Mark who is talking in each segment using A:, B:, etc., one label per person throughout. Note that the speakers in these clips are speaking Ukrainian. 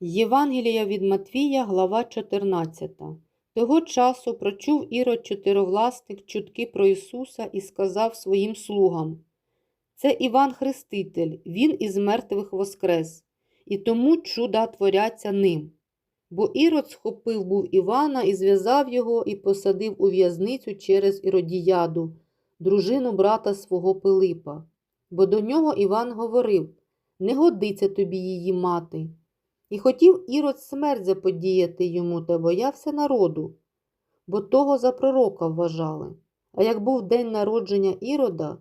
A: Євангелія від Матвія, глава 14. Того часу прочув Ірод чотировласник чутки про Ісуса і сказав своїм слугам: Це Іван Хреститель, Він із мертвих воскрес, і тому чуда творяться ним. Бо Ірод схопив був Івана і зв'язав його, і посадив у в'язницю через Іродіяду, дружину брата свого Пилипа. Бо до нього Іван говорив: Не годиться тобі її мати. І хотів Ірод смерть заподіяти йому та боявся народу, бо того за пророка вважали. А як був день народження Ірода,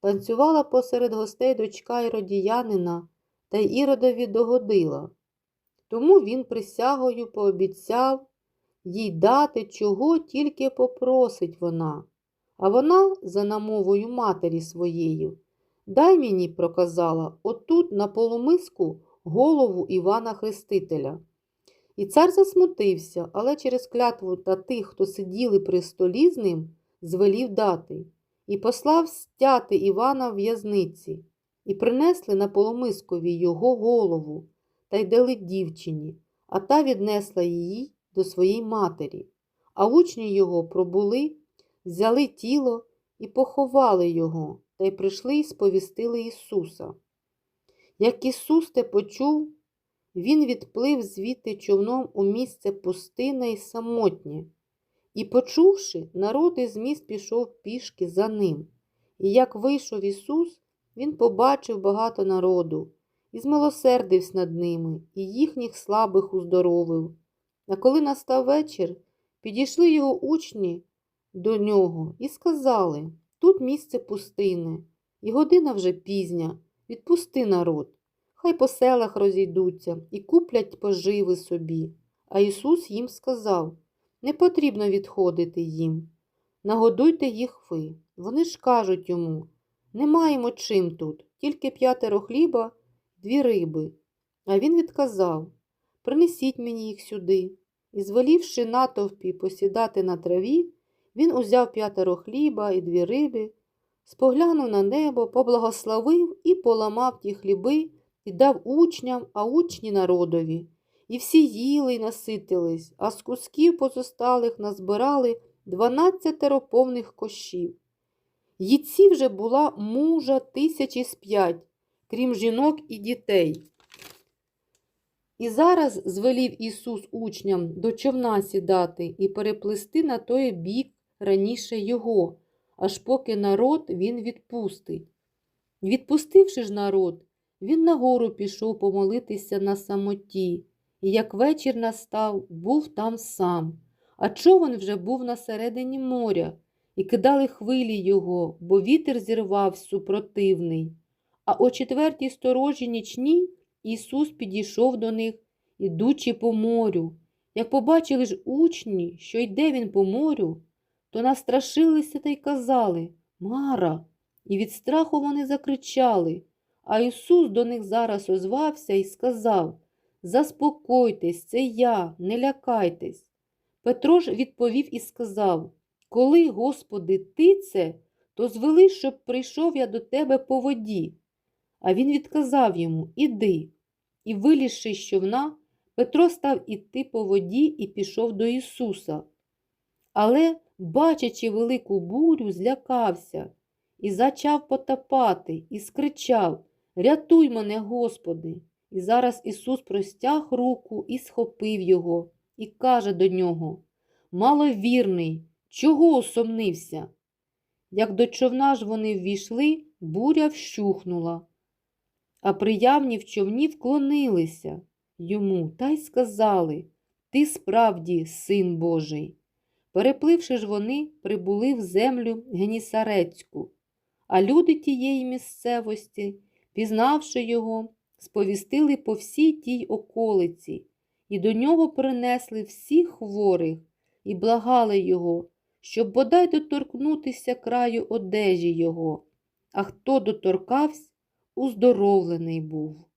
A: танцювала посеред гостей дочка Іродіянина та Іродові догодила. Тому він присягою пообіцяв їй дати, чого тільки попросить вона. А вона, за намовою матері своєю, дай мені, проказала, отут на полумиску голову Івана Хрестителя. І цар засмутився, але через клятву та тих, хто сиділи при столі з ним, звелів дати, і послав стяти Івана в в'язниці, і принесли на полумискові його голову та й дали дівчині, а та віднесла її до своєї матері. А учні його пробули, взяли тіло і поховали його, та й прийшли і сповістили Ісуса. Як Ісус те почув, Він відплив звідти човном у місце пустине й самотнє, і, почувши, народ із міст пішов пішки за ним. І як вийшов Ісус, Він побачив багато народу і змилосердився над ними, і їхніх слабих уздоровив. А коли настав вечір, підійшли його учні до нього і сказали тут місце пустине, і година вже пізня. Відпусти народ, хай по селах розійдуться і куплять поживи собі. А Ісус їм сказав не потрібно відходити їм. Нагодуйте їх ви. Вони ж кажуть йому не маємо чим тут, тільки п'ятеро хліба, дві риби. А він відказав Принесіть мені їх сюди. І, звелівши натовпі посідати на траві, він узяв п'ятеро хліба і дві риби споглянув на небо, поблагословив і поламав ті хліби і дав учням, а учні народові. І всі їли й наситились, а з кусків позосталих назбирали дванадцятеро повних кощів. Їці вже була мужа тисячі з п'ять, крім жінок і дітей. І зараз звелів Ісус учням до човна сідати і переплисти на той бік раніше його аж поки народ він відпустить. Відпустивши ж народ, він нагору пішов помолитися на самоті, і як вечір настав, був там сам, а човен вже був на середині моря, і кидали хвилі його, бо вітер зірвав супротивний. А о четвертій сторожі нічній Ісус підійшов до них, ідучи по морю. Як побачили ж учні, що йде він по морю, то настрашилися та й казали Мара. І від страху вони закричали. А Ісус до них зараз озвався і сказав Заспокойтесь, це я, не лякайтесь. Петро ж відповів і сказав Коли, Господи, ти це, то звели, щоб прийшов я до тебе по воді. А він відказав йому Іди. І, вилізши з човна, Петро став іти по воді і пішов до Ісуса. Але бачачи велику бурю, злякався і зачав потопати, і скричав Рятуй мене, Господи! І зараз Ісус простяг руку і схопив його, і каже до нього Маловірний, чого усомнився? Як до човна ж вони ввійшли, буря вщухнула, а приявні в човні вклонилися йому та й сказали Ти справді син Божий. Перепливши ж вони, прибули в землю Генісарецьку, а люди тієї місцевості, пізнавши його, сповістили по всій тій околиці, і до нього принесли всіх хворих і благали його, щоб бодай доторкнутися краю одежі його, а хто доторкався, уздоровлений був.